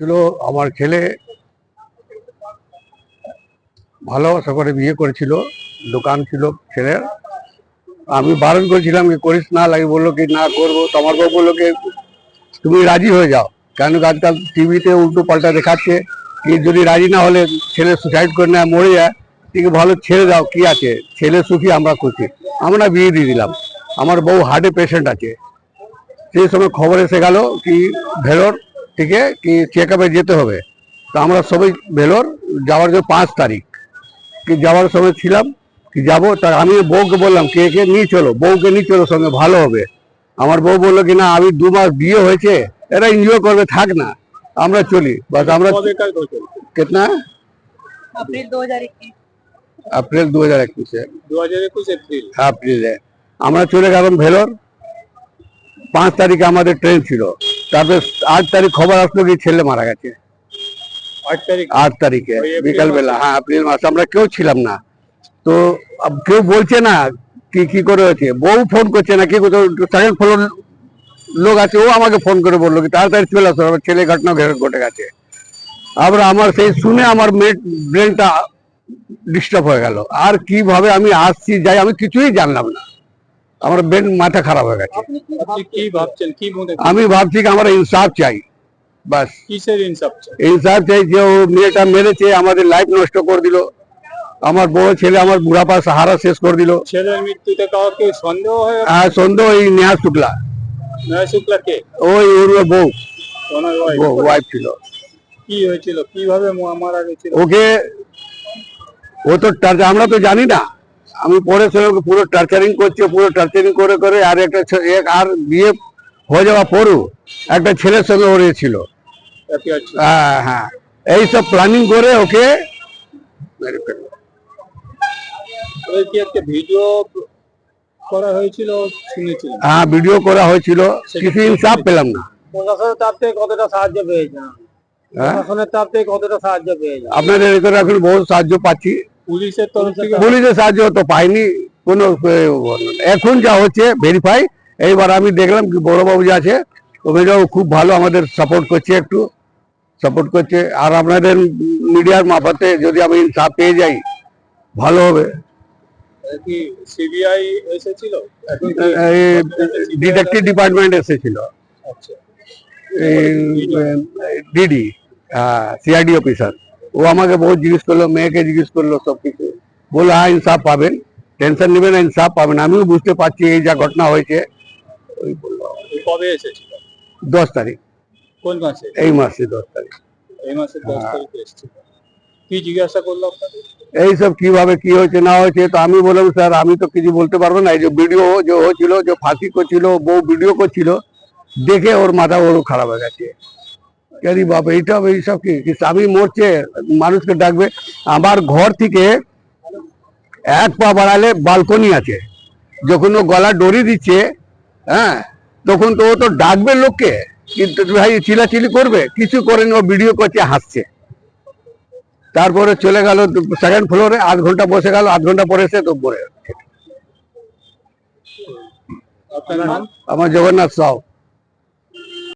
ছিল, আমার ছেলে ভালোবাসা করে বিয়ে করেছিল, দোকান ছিল ছেলের। আমি বারণ করেছিলাম কি করিস না, লাগে বলল কি, না করব। তোমার বউ বলল কি, তুমি রাজি হয়ে যাও। কেন আজকাল টিভিতে উল্টো পাল্টা দেখাচ্ছে, কি যদি রাজি না হলে ছেলে সুসাইড করে নেয়, মরে যায়, ঠিক ভালো ছেড়ে দাও, কি আছে? ছেলে সুখী, আমরা খুশি। আমরা বিয়ে দিয়ে দিলাম। আমার বউ হার্টে পেশেন্ট আছে। সেই সময় খবর এসে গেল কি, ভেলোর থেকে কি চেক আপে যেতে হবে তো আমরা সবাই ভেলোর যাওয়ার জন্য পাঁচ তারিখ কি যাওয়ার সময় ছিলাম কি যাবো তা আমি বউকে বললাম কে কে নিয়ে চলো বউকে নিয়ে চলো সঙ্গে ভালো হবে আমার বউ বললো কি না আমি দু মাস বিয়ে হয়েছে এরা এনজয় করবে থাক না আমরা চলি বাস আমরা কবেকার ঘটনা कितना अप्रैल 2021 अप्रैल दो हजार इक्कीस है দু হাজার একুশ এপ্রিল এপ্রিল আমরা চলে গেলাম ভেলোর পাঁচ তারিখে আমাদের ট্রেন ছিল তারপরে আট তারিখ খবর আসলো কি ছেলে মারা গেছে। আট তারিখ? বিকালবেলা। হ্যাঁ এপ্রিল মাসে। আমরা কেউ ছিলাম না। তো কেউ বলছে না কি কি করে হয়েছে। বউ ফোন করছে না কি সেকেন্ড ফ্লোর লোক আছে ও আমাকে ফোন করে বলল কি তাড়াতাড়ি চলে আসো আমার ছেলে ঘটনা ঘটে ঘটে গেছে। আবার আমার সেই শুনে আমার ব্রেনটা ডিস্টার্ব হয়ে গেল। আর কীভাবে আমি আসছি যাই আমি কিছুই জানলাম না। আমার ব্রেন মাথা খারাপ হয়ে গেছে। আপনি কি আপনি কি ভাবছেন? কি মনে আমি ভাবছি কি আমার ইনসাফ চাই বাস। কিসের ইনসাফ চাই? ইনসাফ চাই যে ও মেয়েটা মেরেছে আমাদের লাইফ নষ্ট করে দিল। আমার বড় ছেলে আমার বুড়াপা সাহারা শেষ করে দিল। ছেলের মৃত্যুতে কাউকে সন্দেহ হয়ে সন্দেহ এই নেহা শুক্লা। নয় শুক্লা কে? ওই ওর বউ। ওয়াইফ ছিল। কি হয়েছিল? কীভাবে মারা গেছিল? ওকে ও তো আমরা তো জানি না। আমি পরে ওকে পুরো টার্চারিং করছে পুরো টার্চারিং করে করে আর একটা আর বিয়ে হয়ে যাওয়া পরও একটা ছেলের সঙ্গে ওর ছিল। হ্যাঁ হ্যাঁ। এইসব প্ল্যানিং করে ওকে মেরে ফেলল। ভিডিও করা হয়েছিল? শুনেছিলাম। হ্যাঁ ভিডিও করা হয়েছিল। কিছু ইনসাফ পেলাম না। প্রশাসনের থেকে কতটা সাহায্য পেয়েছেন? হ্যাঁ? প্রশাসনের থেকে কতটা সাহায্য পেয়েছেন? আপনাদের এখন বহু সাহায্য পাচ্ছি। পুলিশের তরফ থেকে পুলিশের সাহায্য তো পাইনি কোনো। এখন যা হচ্ছে ভেরিফাই এইবার আমি দেখলাম কি বড়বাবু যে আছে ওমেজাও খুব ভালো আমাদের সাপোর্ট করছে একটু সাপোর্ট করছে আর আপনাদের মিডিয়ার মারফতে যদি আমি ইনসাফ পেয়ে যাই ভালো হবে। সিবিআই এসেছিল? ডিটেকটিভ ডিপার্টমেন্ট এসেছিল। আচ্ছা। ডিডি সিআইডি অফিসার ও আমাকে বহুত জিজ্ঞেস করল মেয়েকে জিজ্ঞেস করল সব কিছু বলে হ্যাঁ ইনসাফ পাবেন। টেনশন নেবেন না ইনসাফ পাবেন। আমিও বুঝতে পারছি এই যা ঘটনা হয়েছে। ওই বলল। কবে এসেছিল? দশ তারিখ। কোন মাসে? এই মাসে দশ তারিখ। এই মাসের দশ তারিখে এসেছিল। কি জিজ্ঞাসা করল আপনাকে? এইসব কীভাবে কি হয়েছে না হয়েছে তো আমি বললাম স্যার আমি তো কিছু বলতে পারব না। এই যে ভিডিও যে হয়েছিল যে ফাঁসি করছিল বউ ভিডিও করছিল দেখে ওর মাথা ওর খারাপ হয়ে গেছে। আরে বাবা এইসব কি? কি স্বামী মরছে মানুষকে ডাকবে? আমার ঘর থেকে এক পা বাড়ালে বালকনি আছে। যখন ও গলা ডরি দিচ্ছে হ্যাঁ তখন তো ও তো ডাকবে লোককে কিন্তু ভাই চিলাচিলি করবে কিছু করেনি ও ভিডিও করছে হাসছে। তারপরে চলে গেল সেকেন্ড ফ্লোরে আধ ঘণ্টা বসে গেল আধ ঘণ্টা পরে এসে তো পরে আমার জগন্নাথ সাউ।